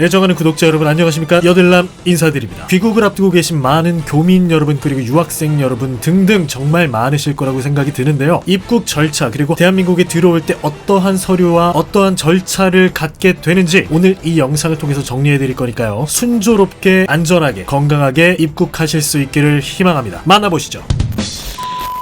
애정하는 구독자 여러분 안녕하십니까? 여들남 인사드립니다. 귀국을 앞두고 계신 많은 교민 여러분 그리고 유학생 여러분 등등 정말 많으실 거라고 생각이 드는데요. 입국 절차 그리고 대한민국에 들어올 때 어떠한 서류와 어떠한 절차를 갖게 되는지 오늘 이 영상을 통해서 정리해 드릴 거니까요. 순조롭게 안전하게 건강하게 입국하실 수 있기를 희망합니다. 만나보시죠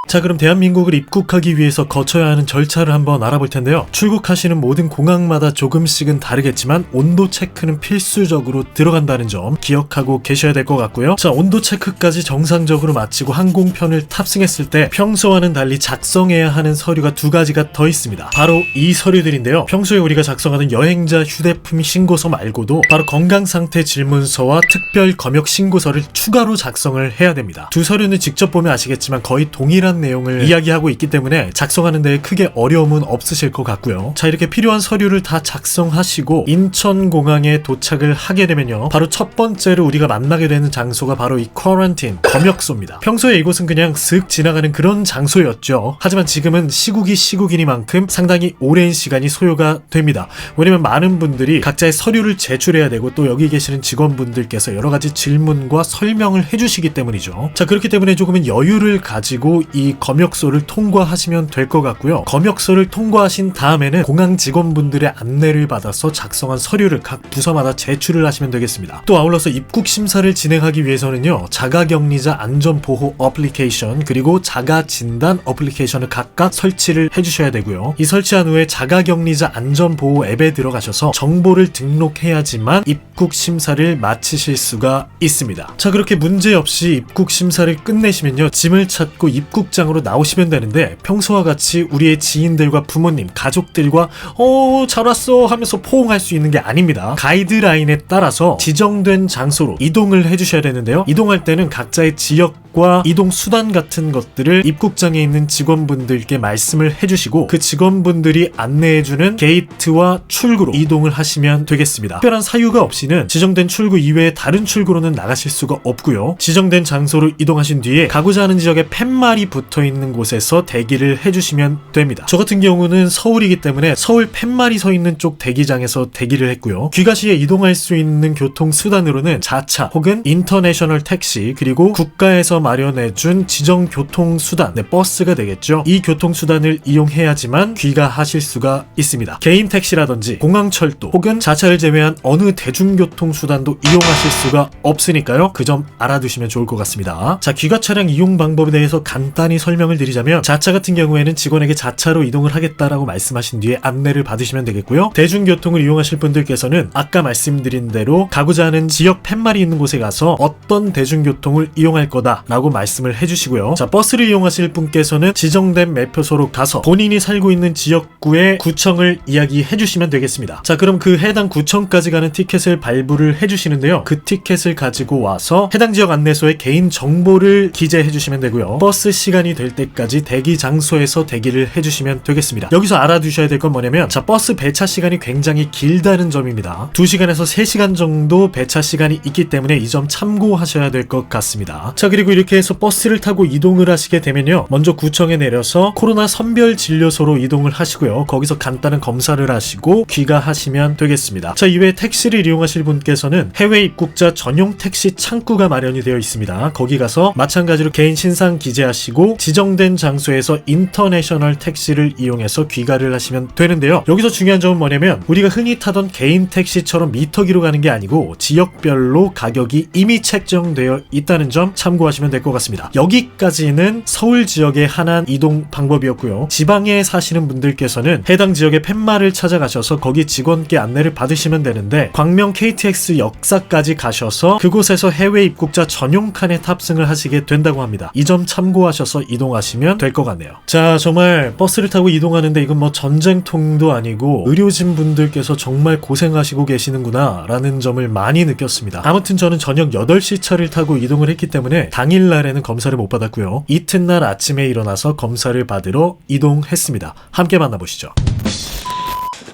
자 그럼 대한민국을 입국하기 위해서 거쳐야 하는 절차를 한번 알아볼 텐데요. 출국하시는 모든 공항마다 조금씩은 다르겠지만 온도 체크는 필수적으로 들어간다는 점 기억하고 계셔야 될 것 같고요. 자 온도 체크까지 정상적으로 마치고 항공편을 탑승했을 때 평소와는 달리 작성해야 하는 서류가 두 가지가 더 있습니다. 바로 이 서류들인데요. 평소에 우리가 작성하는 여행자 휴대폰 신고서 말고도 바로 건강 상태 질문서와 특별 검역 신고서를 추가로 작성을 해야 됩니다. 두 서류는 직접 보면 아시겠지만 거의 동일한 내용을 이야기하고 있기 때문에 작성하는 데 크게 어려움은 없으실 것 같고요. 자, 이렇게 필요한 서류를 다 작성하시고 인천공항에 도착을 하게 되면요. 바로 첫 번째로 우리가 만나게 되는 장소가 바로 이 쿼런틴, 검역소입니다. 평소에 이곳은 그냥 슥 지나가는 그런 장소였죠. 하지만 지금은 시국이 시국이니만큼 상당히 오랜 시간이 소요가 됩니다. 왜냐면 많은 분들이 각자의 서류를 제출해야 되고 또 여기 계시는 직원분들께서 여러 가지 질문과 설명을 해주시기 때문이죠. 자, 그렇기 때문에 조금은 여유를 가지고 이 검역소를 통과하시면 될 것 같고요. 검역소를 통과하신 다음에는 공항 직원분들의 안내를 받아서 작성한 서류를 각 부서마다 제출을 하시면 되겠습니다. 또 아울러서 입국 심사를 진행하기 위해서는요. 자가격리자 안전보호 어플리케이션 그리고 자가진단 어플리케이션을 각각 설치를 해주셔야 되고요. 이 설치한 후에 자가격리자 안전보호 앱에 들어가셔서 정보를 등록해야지만 입국 심사를 마치실 수가 있습니다. 자 그렇게 문제 없이 입국 심사를 끝내시면요. 짐을 찾고 입국 장으로 나오시면 되는데 평소와 같이 우리의 지인들과 부모님, 가족들과 어, 잘 왔어 하면서 포옹할 수 있는 게 아닙니다. 가이드라인에 따라서 지정된 장소로 이동을 해주셔야 되는데요. 이동할 때는 각자의 지역 과 이동 수단 같은 것들을 입국장에 있는 직원분들께 말씀을 해주시고 그 직원분들이 안내해주는 게이트와 출구로 이동을 하시면 되겠습니다. 특별한 사유가 없이는 지정된 출구 이외에 다른 출구로는 나가실 수가 없고요. 지정된 장소로 이동하신 뒤에 가고자 하는 지역에 팻말이 붙어 있는 곳에서 대기를 해주시면 됩니다. 저 같은 경우는 서울이기 때문에 서울 팻말이 서 있는 쪽 대기장에서 대기를 했고요. 귀가 시에 이동할 수 있는 교통 수단으로는 자차 혹은 인터내셔널 택시 그리고 국가 마련해준 지정 교통 수단, 네, 버스가 되겠죠. 이 교통 수단을 이용해야지만 귀가하실 수가 있습니다. 개인 택시라든지 공항철도 혹은 자차를 제외한 어느 대중교통 수단도 이용하실 수가 없으니까요. 그 점 알아두시면 좋을 것 같습니다. 자, 귀가 차량 이용 방법에 대해서 간단히 설명을 드리자면 자차 같은 경우에는 직원에게 자차로 이동을 하겠다라고 말씀하신 뒤에 안내를 받으시면 되겠고요. 대중교통을 이용하실 분들께서는 아까 말씀드린 대로 가고자 하는 지역 팻말이 있는 곳에 가서 어떤 대중교통을 이용할 거다 라고 말씀을 해주시고요. 자, 버스를 이용하실 분께서는 지정된 매표소로 가서 본인이 살고 있는 지역구의 구청을 이야기해 주시면 되겠습니다. 자, 그럼 그 해당 구청까지 가는 티켓을 발부를 해 주시는데요. 그 티켓을 가지고 와서 해당 지역 안내소에 개인 정보를 기재해 주시면 되고요. 버스 시간이 될 때까지 대기 장소에서 대기를 해 주시면 되겠습니다. 여기서 알아두셔야 될 건 뭐냐면 자, 버스 배차 시간이 굉장히 길다는 점입니다. 2시간에서 3시간 정도 배차 시간이 있기 때문에 이 점 참고하셔야 될 것 같습니다. 자, 그리고 이렇게 해서 버스를 타고 이동을 하시게 되면요. 먼저 구청에 내려서 코로나 선별 진료소로 이동을 하시고요. 거기서 간단한 검사를 하시고 귀가하시면 되겠습니다. 자, 이외에 택시를 이용하실 분께서는 해외 입국자 전용 택시 창구가 마련이 되어 있습니다. 거기 가서 마찬가지로 개인 신상 기재하시고 지정된 장소에서 인터내셔널 택시를 이용해서 귀가를 하시면 되는데요. 여기서 중요한 점은 뭐냐면 우리가 흔히 타던 개인 택시처럼 미터기로 가는 게 아니고 지역별로 가격이 이미 책정되어 있다는 점 참고하시면 될 것 같습니다. 여기까지는 서울 지역의 한한 이동 방법이었고요. 지방에 사시는 분들께서는 해당 지역의 팻말을 찾아가셔서 거기 직원께 안내를 받으시면 되는데 광명 KTX 역사까지 가셔서 그곳에서 해외 입국자 전용 칸에 탑승을 하시게 된다고 합니다. 이 점 참고하셔서 이동하시면 될 것 같네요. 자, 정말 버스를 타고 이동하는데 이건 뭐 전쟁통도 아니고 의료진 분들께서 정말 고생하시고 계시는구나 라는 점을 많이 느꼈습니다. 아무튼 저는 저녁 8시 차를 타고 이동을 했기 때문에 당일 날에는 검사를 못 받았고요. 이튿날 아침에 일어나서 검사를 받으러 이동했습니다. 함께 만나보시죠.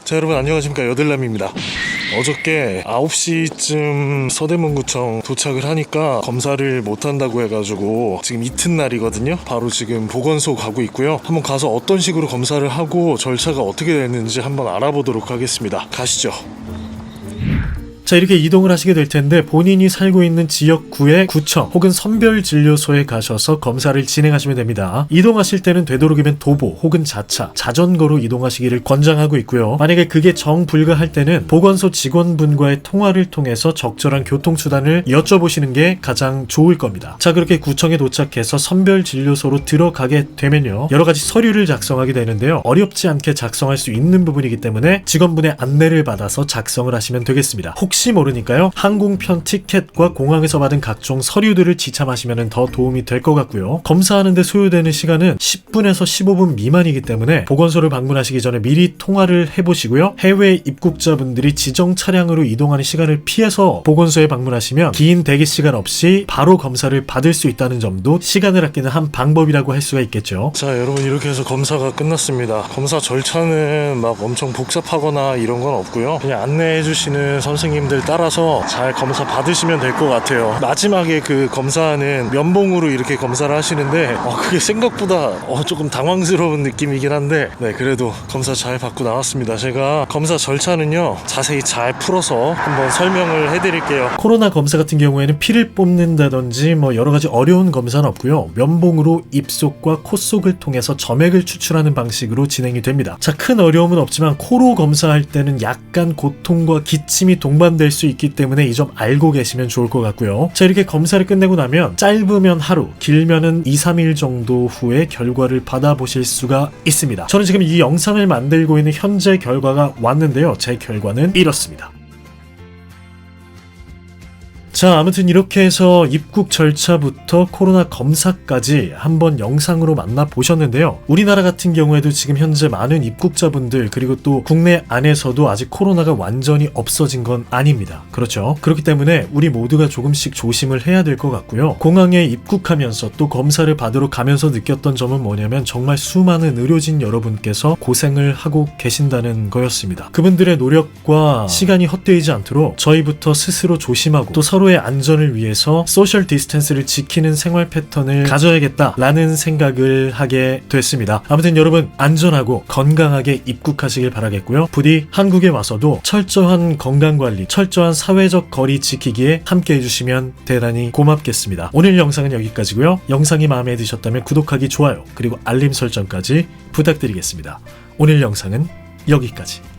자 여러분 안녕하십니까 여들남입니다 어저께 9시쯤 서대문구청 도착을 하니까 검사를 못한다고 해가지고 지금 이튿날이거든요 바로 지금 보건소 가고 있고요 한번 가서 어떤 식으로 검사를 하고 절차가 어떻게 됐는지 한번 알아보도록 하겠습니다 가시죠 자 이렇게 이동을 하시게 될 텐데 본인이 살고 있는 지역구의 구청 혹은 선별진료소에 가셔서 검사를 진행하시면 됩니다. 이동하실 때는 되도록이면 도보 혹은 자차, 자전거로 이동하시기를 권장하고 있고요. 만약에 그게 정불가할 때는 보건소 직원분과의 통화를 통해서 적절한 교통수단을 여쭤보시는 게 가장 좋을 겁니다. 자 그렇게 구청에 도착해서 선별진료소로 들어가게 되면요. 여러 가지 서류를 작성하게 되는데요. 어렵지 않게 작성할 수 있는 부분이기 때문에 직원분의 안내를 받아서 작성을 하시면 되겠습니다. 혹시 모르니까요. 항공편 티켓과 공항에서 받은 각종 서류들을 지참하시면 더 도움이 될 것 같고요. 검사하는데 소요되는 시간은 10분에서 15분 미만이기 때문에 보건소를 방문하시기 전에 미리 통화를 해보시고요. 해외 입국자분들이 지정 차량으로 이동하는 시간을 피해서 보건소에 방문하시면 긴 대기 시간 없이 바로 검사를 받을 수 있다는 점도 시간을 아끼는 한 방법이라고 할 수가 있겠죠. 자 여러분 이렇게 해서 검사가 끝났습니다 검사 절차는 막 엄청 복잡하거나 이런 건 없고요 그냥 안내해 주시는 선생님 들 따라서 잘 검사 받으시면 될 것 같아요 마지막에 그 검사는 면봉으로 이렇게 검사를 하시는데 어, 그게 생각보다 어, 조금 당황스러운 느낌이긴 한데 네 그래도 검사 잘 받고 나왔습니다 제가 검사 절차는요 자세히 잘 풀어서 한번 설명을 해드릴게요 코로나 검사 같은 경우에는 피를 뽑는다든지 뭐 여러 가지 어려운 검사는 없고요. 면봉으로 입속과 코 속을 통해서 점액을 추출하는 방식으로 진행이 됩니다. 자, 큰 어려움은 없지만 코로 검사할 때는 약간 고통과 기침이 동반 될 수 있기 때문에 이 점 알고 계시면 좋을 것 같고요. 자, 이렇게 검사를 끝내고 나면 짧으면 하루, 길면은 2, 3일 정도 후에 결과를 받아보실 수가 있습니다. 저는 지금 이 영상을 만들고 있는 현재 결과가 왔는데요. 제 결과는 이렇습니다. 자, 아무튼 이렇게 해서 입국 절차부터 코로나 검사까지 한번 영상으로 만나 보셨는데요. 우리나라 같은 경우에도 지금 현재 많은 입국자분들 그리고 또 국내 안에서도 아직 코로나가 완전히 없어진 건 아닙니다. 그렇죠. 그렇기 때문에 우리 모두가 조금씩 조심을 해야 될 것 같고요. 공항에 입국하면서 또 검사를 받으러 가면서 느꼈던 점은 뭐냐면 정말 수많은 의료진 여러분께서 고생을 하고 계신다는 거였습니다. 그분들의 노력과 시간이 헛되이지 않도록 저희부터 스스로 조심하고 또 서로의 안전을 위해서 소셜 디스턴스를 지키는 생활 패턴을 가져야겠다라는 생각을 하게 됐습니다. 아무튼 여러분 안전하고 건강하게 입국하시길 바라겠고요. 부디 한국에 와서도 철저한 건강 관리, 철저한 사회적 거리 지키기에 함께 해주시면 대단히 고맙겠습니다. 오늘 영상은 여기까지고요. 영상이 마음에 드셨다면 구독하기, 좋아요, 그리고 알림 설정까지 부탁드리겠습니다. 오늘 영상은 여기까지.